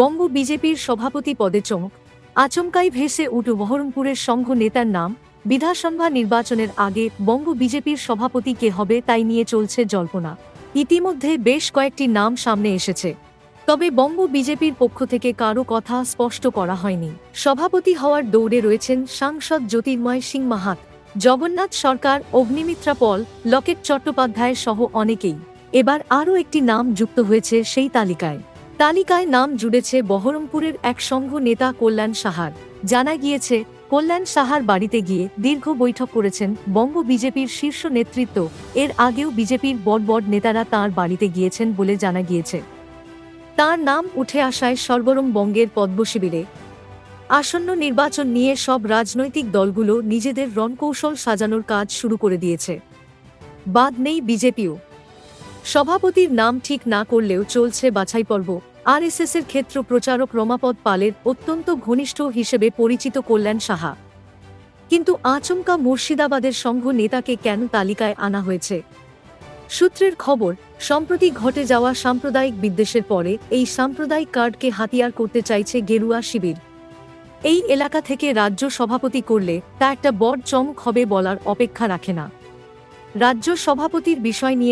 বঙ্গ বিজেপির সভাপতি পদে চমক, আচমকাই ভেসে উঠ বহরমপুরের সংঘ নেতার নাম, বিধানসভা নির্বাচনের আগে বঙ্গ বিজেপির সভাপতি কে হবে তাই নিয়ে চলছে জল্পনা। ইতিমধ্যে বেশ কয়েকটি নাম সামনে এসেছে। তবে বঙ্গ বিজেপির পক্ষ থেকে কারও কথা স্পষ্ট করা হয়নি। সভাপতি হওয়ার দৌড়ে রয়েছেন সাংসদ জ্যোতির্ময় সিং মাহাত, জগন্নাথ সরকার, অগ্নিমিত্রা পল, লকেট চট্টোপাধ্যায় সহ অনেকেই। এবার আরও একটি নাম যুক্ত হয়েছে সেই তালিকায়। তালিকায় নাম জুড়েছে বহরমপুরের এক সংঘ নেতা কল্যাণ সাহার। জানা গিয়েছে, কল্যাণ সাহার বাড়িতে গিয়ে দীর্ঘ বৈঠক করেছেন বঙ্গ বিজেপির শীর্ষ নেতৃত্ব। এর আগেও বিজেপির বড় বড় নেতারা তার বাড়িতে গিয়েছেন বলে জানা গিয়েছে। তার নাম উঠে আসায় সর্বরম বঙ্গের পদ্মশিবিরে আসন্ন নির্বাচন নিয়ে সব রাজনৈতিক দলগুলো নিজেদের রণকৌশল সাজানোর কাজ শুরু করে দিয়েছে। বাদ নেই বিজেপিও। সভাপতির নাম ঠিক না করলেও চলছে বাছাই পর্ব আরএসএস এর ক্ষেত্র প্রচারক রমাপদ পালের অত্যন্ত ঘনিষ্ঠ হিসেবে পরিচিত কল্যাণ সাহা। কিন্তু আচমকা মুর্শিদাবাদের সংঘ নেতাকে কেন তালিকায় আনা হয়েছে? সূত্রের খবর, সম্প্রতি ঘটে যাওয়া সাম্প্রদায়িক বিদ্বেষের পরে এই সাম্প্রদায়িক কার্ডকে হাতিয়ার করতে চাইছে গেরুয়া শিবির। এই এলাকা থেকে রাজ্য সভাপতি করলে তা একটা বড় চমক হবে বলার অপেক্ষা রাখে না। রাজ্য সভাপতির বিষয় নিয়ে